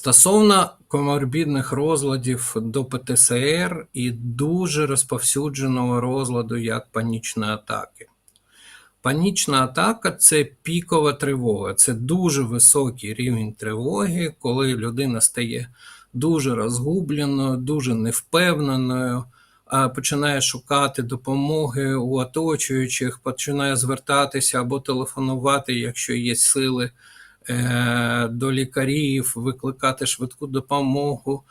Стосовно коморбідних розладів до ПТСР і дуже розповсюдженого розладу як панічні атаки. Панічна атака це пікова тривога, це дуже високий рівень тривоги, коли людина стає дуже розгубленою, дуже невпевненою, починає шукати допомоги у оточуючих, починає звертатися або телефонувати, якщо є сили до лікарів, викликати швидку допомогу,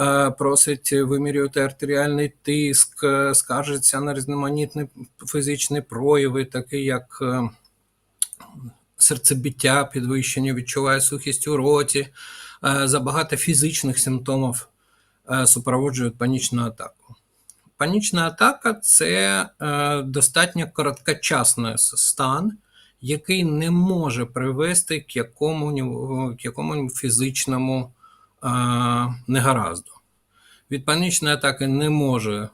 е, просить вимірювати артеріальний тиск, е, скаржиться на різноманітні фізичні прояви, такі як е, серцебиття, підвищення, відчуває сухість у роті, е, забагато фізичних симптомів е, супроводжують панічну атаку. Панічна атака це е, достатньо короткочасний стан, який не може привести к якому, к якому фізичному а, негаразду. Від панічної атаки не може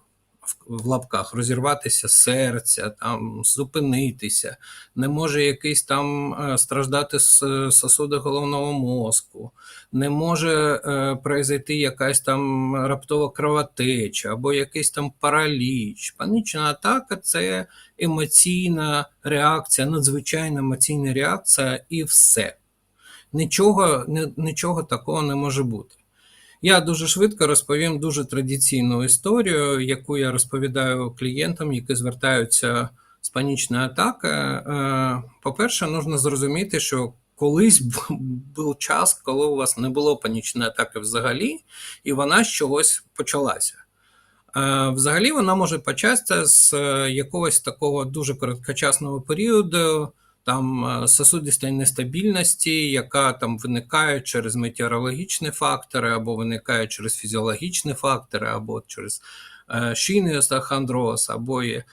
в лапках розірватися серця, там зупинитися, не може якийсь там е, страждати сосуди головного мозку, не може е, произойти якась там раптова кровотеча або якийсь там параліч. Панічна атака це емоційна реакція, надзвичайна емоційна реакція, і все. Нічого, Нічого такого не може бути. Я дуже швидко розповім дуже традиційну історію, яку я розповідаю клієнтам, які звертаються з панічної атаки. Е, по-перше, потрібно зрозуміти, що колись був час, коли у вас не було панічної атаки взагалі, і вона з чогось почалася. Е, взагалі, вона може початися з е, якогось такого дуже короткочасного періоду там е, сосудистої нестабільності, яка там виникає через метеорологічні фактори, або виникає через фізіологічні фактори, або через е, шийний остеохондроз, або є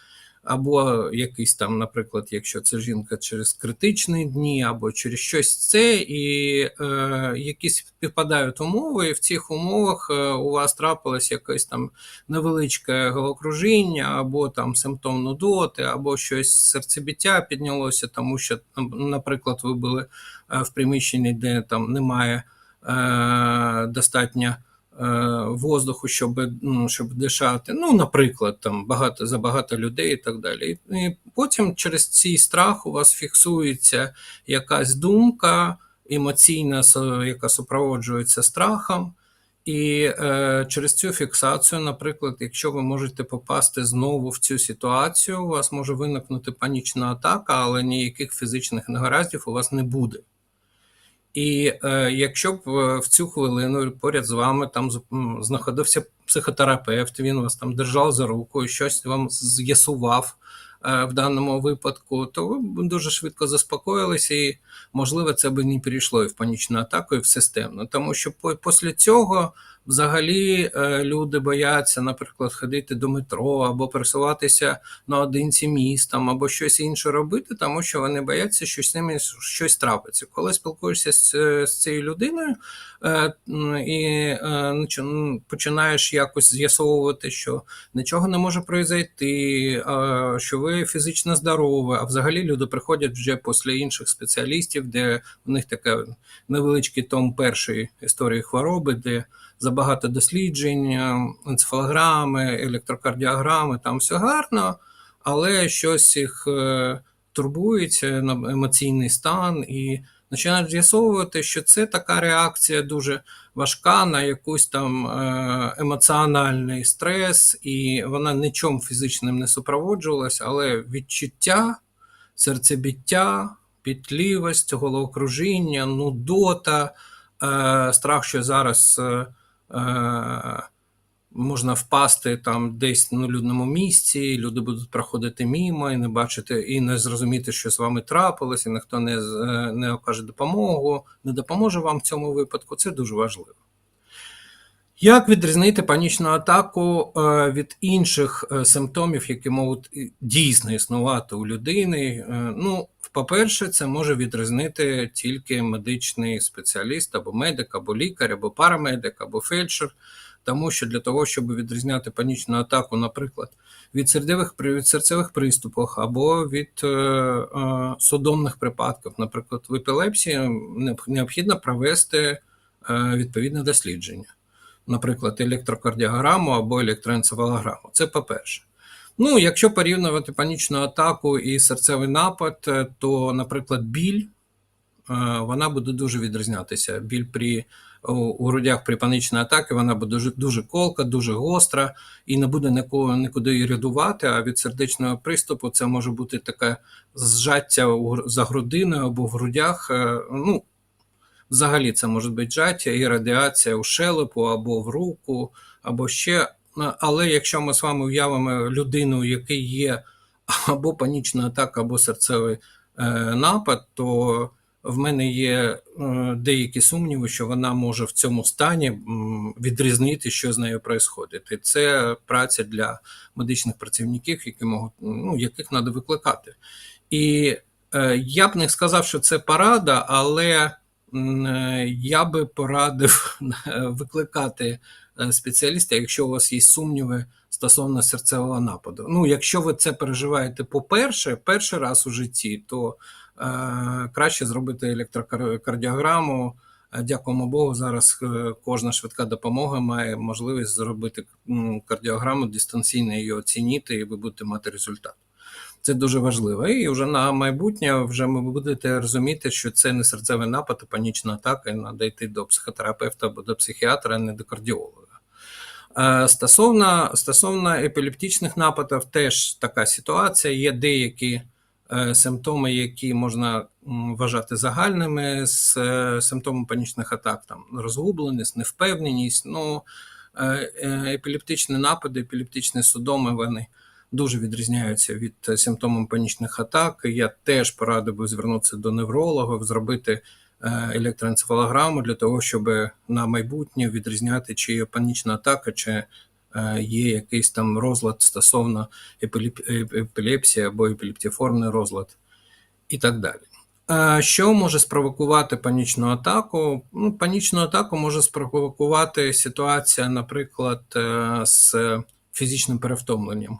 або якийсь там, наприклад, якщо це жінка через критичні дні, або через щось це, і е, якісь співпадають умови, і в цих умовах е, у вас трапилось якесь там невеличке головокружіння, або там симптом нудоти, або щось серцебіття піднялося, тому що, наприклад, ви були е, в приміщенні, де там немає е, достатньо. Е, воздуху, щоб ну, щоб дишати. Ну, наприклад, там багато за багато людей і так далі. І потім через цей страх у вас фіксується якась думка емоційна, яка супроводжується страхом. І е, через цю фіксацію, наприклад, якщо ви можете попасти знову в цю ситуацію, у вас може виникнути панічна атака, але ніяких фізичних негараздів у вас не буде. І е, якщо б е, в цю хвилину поряд з вами там знаходився психотерапевт, він вас там держав за руку щось вам з'ясував в даному випадку, то ви б дуже швидко заспокоїлися, і можливо це би не перейшло і в панічну атаку, і в системну. Тому що після цього Взагалі е, люди бояться, наприклад, ходити до метро або пересуватися наодинці містом, або щось інше робити, тому що вони бояться, що з ними щось трапиться. Коли спілкуєшся з, з цією людиною е, і е, починаєш якось з'ясовувати, що нічого не може произойти, що ви фізично здорові, а взагалі люди приходять вже після інших спеціалістів, де у них таке невеличкий том першої історії хвороби, де забагато досліджень, енцефалограми, електрокардіограми, там все гарно, але щось їх е, турбується емоційний стан і починають з'ясовувати, що це така реакція дуже важка на якийсь там е, емоціональний стрес, і вона нічим фізичним не супроводжувалася, але відчуття, серцебіття, пітлівість, головокружіння, нудота, страх, що зараз. Е, можна впасти там десь на людному місці, люди будуть проходити мімо і не бачити, і не зрозуміти, що з вами трапилось, і ніхто не е, не окаже допомогу, не допоможе вам в цьому випадку. Це дуже важливо. Як відрізнити панічну атаку е, від інших симптомів, які можуть дійсно існувати у людини? Ну, по-перше, це може відрізнити тільки медичний спеціаліст, або медик, або лікар, або парамедик, або фельдшер. Тому що для того, щоб відрізняти панічну атаку, наприклад, від серцевих від серцевих приступів або від е, е, судомних припадків, наприклад, в епілепсії необхідно провести е, відповідне дослідження, наприклад, електрокардіограму або електроенцефалограму. Це по-перше. Ну, якщо порівнювати панічну атаку і серцевий напад, е, то, наприклад, біль е, вона буде дуже відрізнятися. Біль при у, грудях при панічній атаці вона буде дуже, дуже колка, дуже гостра і не буде нікого нікуди її рятувати. А від сердечного приступу це може бути таке зжаття за грудиною або в грудях. Е, Ну, взагалі, це може бути зжаття і радіація у щелепу або в руку, або ще. Але якщо ми з вами уявимо людину, у якій є або панічна атака, або серцевий е, напад, то в мене є е, деякі сумніви, що вона може в цьому стані відрізнити, що з нею відбувається. Це праця для медичних працівників, які можуть, ну, яких треба викликати. І е, я б не сказав, що це порада, але е, я би порадив викликати спеціаліста, якщо у вас є сумніви стосовно серцевого нападу. Ну, якщо ви це переживаєте по-перше, перший раз у житті, то краще зробити електрокардіограму. Е, Дякуємо Богу, зараз е, кожна швидка допомога має можливість зробити кардіограму дистанційно її оцінити, і ви будете мати результат. Це дуже важливо. І вже на майбутнє вже ви будете розуміти, що це не серцевий напад, а панічна атака, і треба йти до психотерапевта або до психіатра, а не до кардіолога. Е, Стосовно, стосовно епілептичних нападів, теж така ситуація. Є деякі е, симптоми, які можна вважати загальними з е, симптомами панічних атак, там розгубленість, невпевненість. Ну, е, е, епілептичні напади, епілептичні судоми, вони дуже відрізняються від симптомів панічних атак. Я теж порадив би звернутися до неврологів, зробити е, електроенцефалограму для того, щоб на майбутнє відрізняти, чи є панічна атака, чи е, є якийсь там розлад стосовно епілепсії або епілептіформний розлад і так далі. Е, Що може спровокувати панічну атаку? Ну, панічну атаку може спровокувати ситуація, наприклад, е, з фізичним перевтомленням,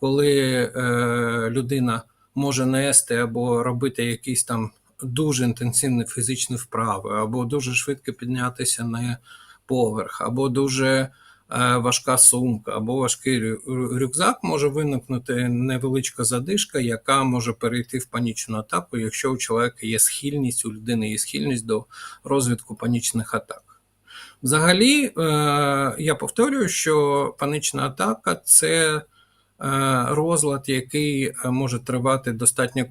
коли е, людина може нести або робити якісь там дуже інтенсивні фізичні вправи, або дуже швидко піднятися на поверх, або дуже е, важка сумка, або важкий рюкзак, може виникнути невеличка задишка, яка може перейти в панічну атаку, якщо у чоловіка є схильність, у людини є схильність до розвитку панічних атак. Взагалі, е, я повторюю, що панічна атака це е, розлад, який е, може тривати достатньо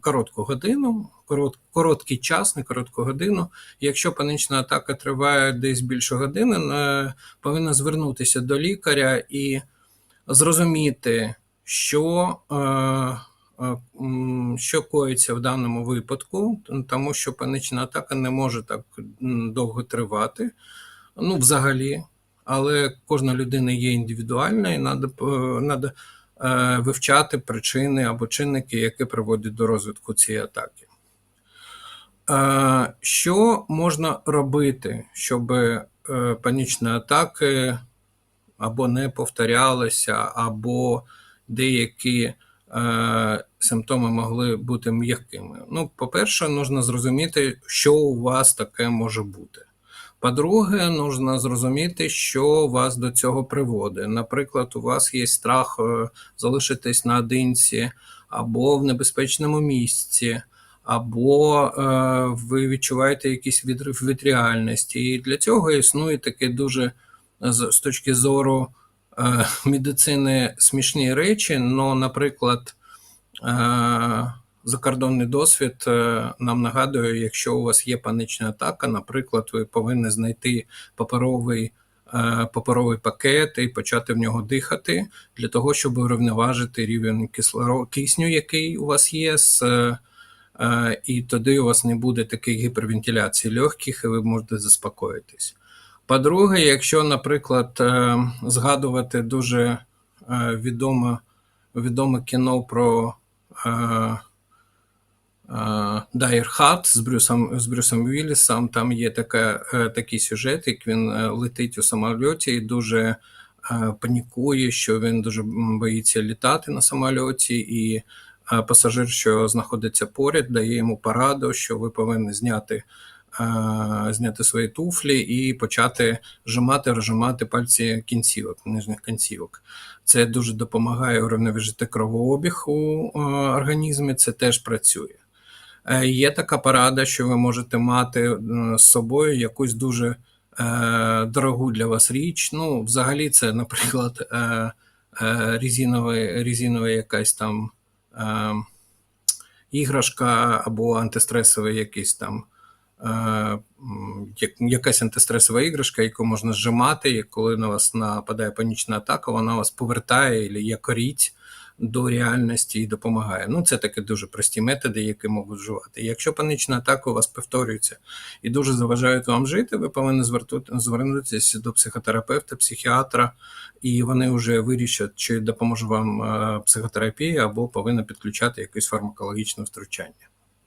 коротку годину, корот, короткий час, не коротку годину. Якщо панічна атака триває десь більше години, е, повинна звернутися до лікаря і зрозуміти, що, е, е, що коїться в даному випадку, тому що панічна атака не може так довго тривати. Ну, взагалі, але кожна людина є індивідуальна, і треба вивчати причини або чинники, які приводять до розвитку цієї атаки. Е, Що можна робити, щоб е, панічні атаки або не повторялися, або деякі е, симптоми могли бути м'якими? Ну, по-перше, потрібно зрозуміти, що у вас таке може бути. По-друге, нужно зрозуміти, що вас до цього приводить. Наприклад, у вас є страх е, залишитись наодинці, або в небезпечному місці, або е, ви відчуваєте якийсь відрив від реальності. І для цього існує таке дуже з, точки зору е, медицини смішні речі. Ну, наприклад, е, закордонний досвід е, нам нагадує, якщо у вас є панічна атака, наприклад, ви повинні знайти паперовий. е, Паперовий пакет і почати в нього дихати для того, щоб урівноважити рівень кислоро... кисню, який у вас є, е, і тоді у вас не буде такої гіпервентиляції легких, і ви можете заспокоїтись. По-друге, якщо, наприклад, згадувати дуже відоме, відоме кіно про Дайр Хат з Брюсом з Брюсом Віллісом. Там є така, е, такий сюжет, як він е, летить у самольоті і дуже е, панікує, що він дуже боїться літати на самольоті, і е, пасажир, що знаходиться поряд, дає йому пораду, що ви повинні зняти зняти свої туфлі і почати зжимати, розжимати пальці кінцівок, нижніх кінцівок. Це дуже допомагає урівноважити кровообіг у е, організмі, це теж працює. Е, Є така порада, що ви можете мати е, з собою якусь дуже е, дорогу для вас річ. Ну, взагалі, це, наприклад, резинова якась там іграшка або антистресовий якийсь там. як- Якась антистресова іграшка, яку можна зжимати, і коли на вас нападає панічна атака, вона вас повертає або якоріть до реальності і допомагає. Ну, це такі дуже прості методи, які можуть вживати. Якщо панічна атака у вас повторюється і дуже заважають вам жити, ви повинні звернутися до психотерапевта, психіатра, і вони вже вирішать, чи допоможе вам е, психотерапія або повинна підключати якесь фармакологічне втручання.